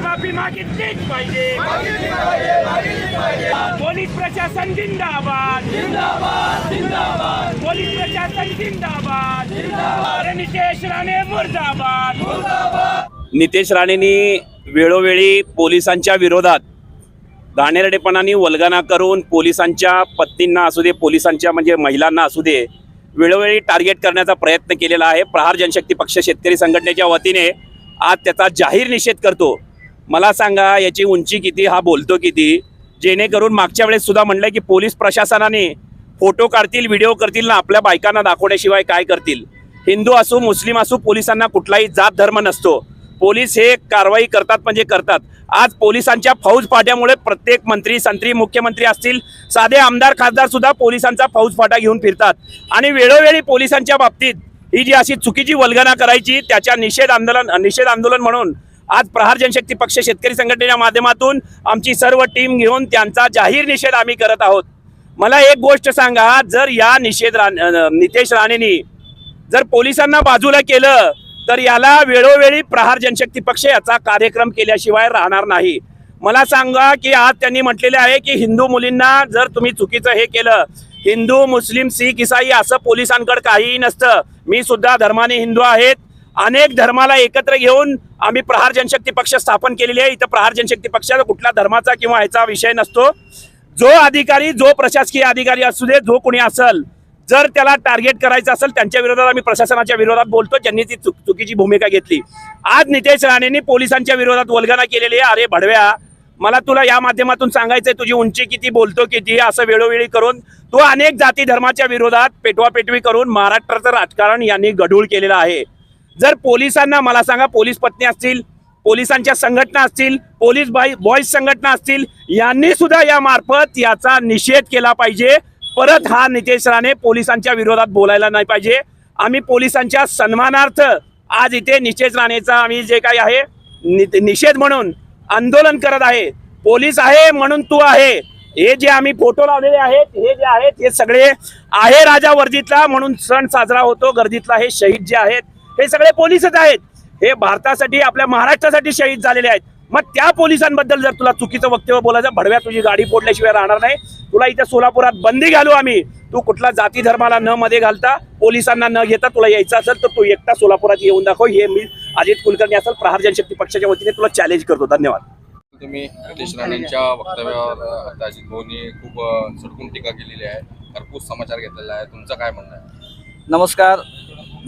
मागितलीच पाहिजे. पोलीस प्रशासन जिंदाबाद. पोलीस प्रशासन जिंदाबाद. अरे नितेश राणे मुर्दाबाद. नितेश राणेंनी वेळोवेळी पोलिसांच्या विरोधात घाणेरडेपणाने वल्गना करून पोलिसांच्या पत्नींना असू दे पोलिसांच्या म्हणजे महिलांना असू दे वेळोवेळी टार्गेट करण्याचा प्रयत्न केलेला आहे. प्रहार जनशक्ती पक्ष शेतकरी संघटनेच्या वतीने आज त्याचा जाहीर निषेध करतो. मला सांगा याची उंची किती हा बोलतो किती? जेणेकरून मागच्या वेळेस सुद्धा म्हणलं की पोलीस प्रशासनाने फोटो काढतील व्हिडिओ करतील ना आपल्या बायकांना दाखवण्याशिवाय काय करतील? हिंदू असो मुस्लिम असो पोलिसांना कुठलाही जात धर्म नसतो. पोलीस हे कारवाई करतात म्हणजे करतात. आज पोलिसांच्या फौज फाट्यामुळे प्रत्येक मंत्री संत्री मुख्यमंत्री असतील साधे आमदार खासदार सुद्धा पोलिसांचा फौज फाटा घेऊन फिरतात. आणि वेळोवेळी पोलिसांच्या बाबतीत ही जी अशी चुकीची वल्गना करायची त्याच्या निषेध आंदोलन निषेध आंदोलन म्हणून आज प्रहार जनशक्ती पक्ष शेतकरी संघटनेच्या माध्यमातून आमची सर्व टीम घेऊन त्यांचा जाहीर निषेध आम्ही करत आहोत. मला एक गोष्ट सांगा जर या निषेध रा नितेश राणेंनी जर पोलिसांना बाजूला केलं तर याला वेळोवेळी प्रहार जनशक्ती पक्ष याचा कार्यक्रम केल्याशिवाय राहणार नाही. मला सांगा की आज त्यांनी म्हटलेले आहे की हिंदू मुलींना जर तुम्ही चुकीचं हे केलं हिंदू मुस्लिम सिख इसाई असं पोलिसांकडे काहीही नसतं. मी सुद्धा धर्माने हिंदू आहेत. अनेक धर्माला एकत्र घेऊन आम्ही प्रहार जनशक्ती पक्ष स्थापन केलेली आहे. इथं प्रहार जनशक्ती पक्षाचा कुठला धर्माचा किंवा ह्याचा विषय नसतो. जो अधिकारी जो प्रशासकीय अधिकारी असू दे जो कोणी असल जर त्याला टार्गेट करायचं असेल त्यांच्या विरोधात आम्ही प्रशासनाच्या विरोधात बोलतो. ज्यांनी ती चुक चुकीची भूमिका घेतली. आज नितेश राणेंनी पोलिसांच्या विरोधात वल्गना केलेली आहे. अरे भडव्या मला तुला या माध्यमातून सांगायचंय तुझी उंची किती बोलतो किती असं वेळोवेळी करून तू अनेक जाती धर्माच्या विरोधात पेटवापेटवी करून महाराष्ट्राचं राजकारण यांनी गढूळ केलेलं आहे. जर पोलिसांना मला सांगा पोलीस पत्नी असतील पोलिसांच्या संघटना असतील पोलीस बाई बॉईज संघटना असतील यांनी सुद्धा या मार्फत याचा निषेध केला पाहिजे. परत हा नितेश राणे पोलिसांच्या विरोधात बोलायला नाही पाहिजे. आम्ही पोलिसांच्या सन्मानार्थ आज इथे नितेश राणेचा आम्ही जे काही आहे नि- निषेध म्हणून आंदोलन करत आहे. पोलीस आहे म्हणून तू आहे. हे जे आम्ही फोटो लावलेले आहेत हे जे आहेत हे सगळे आहे राजा वर्दीतला म्हणून सण साजरा होतो. गर्दीतला हे शहीद जे आहेत हे सगळे पोलीसच आहेत. हे भारतासाठी आपल्या महाराष्ट्रासाठी शहीद झालेले आहेत. मग त्या पोलिसांबद्दल जर तुला चुकीचं वक्तव्य बोलायचं भडव्या तुझी गाडी फोडल्याशिवाय राहणार नाही. तुला इथं सोलापुरात बंदी घालू आम्ही. तू कुठला जाती धर्माला न मध्ये घालता पोलिसांना न घेता तुला यायचं असेल तर तू एकटा सोलापुरात येऊन दाखव. हे मी अजित कुलकर्णी असेल प्रहार जनशक्ती पक्षाच्या वतीने तुला चॅलेंज करतो. धन्यवाद. तुम्ही नितेश राणेंच्या वक्तव्यावर आता अजित भाऊनी खूप सडकून टीका केलेली आहे. खरपूस समाचार घेतलेला आहे. तुमचं काय म्हणणं आहे? नमस्कार.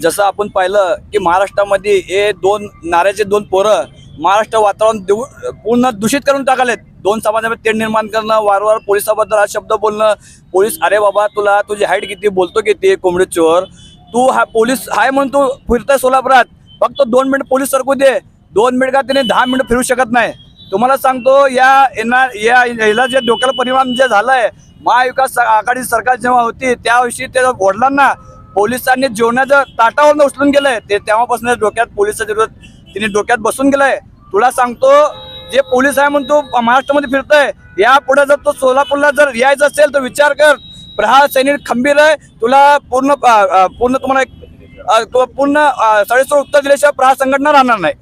जसं आपण पाहिलं की महाराष्ट्रामध्ये हे दोन नाऱ्याचे दोन पोरं महाराष्ट्र वातावरण देऊ- पूर्ण दूषित करून टाकलेत. दोन समाजामध्ये तेढ निर्माण करणं वारंवार पोलिसाबद्दल हा शब्द बोलणं पोलीस अरे बाबा तुला तुझी हाईट किती? बोलतो किती? कोंबडी चोर. तू हा पोलीस आहे म्हणून तू फिरतोय सोलापुरात. फक्त दोन मिनिट पोलीस सरकू दे. दोन मिनिट का त्याने दहा मिनिट फिरू शकत नाही? तुम्हाला सांगतो या येणार या याला जे डोक्याला परिणाम जे झालाय महाविकास आघाडी सरकार जेव्हा होती त्याविषयी त्या वडिलांना पोलिसांनी जेवणाचं ताटावरनं उचलून गेलंय ते तेव्हापासून डोक्यात पोलिसाच्या विरोधात तिने डोक्यात बसून गेलाय. तुला सांगतो जे पोलीस आहे म्हणून तू महाराष्ट्रामध्ये फिरतोय या पुढे जर तो सोलापूरला जर यायचं असेल तर विचार कर. प्रहार सैनिक खंबीर आहे. तुला पूर्ण पूर्ण तुम्हाला एक, पूर्ण अ, उत्तर दिल्याशिवाय प्रहार संघटना राहणार नाही.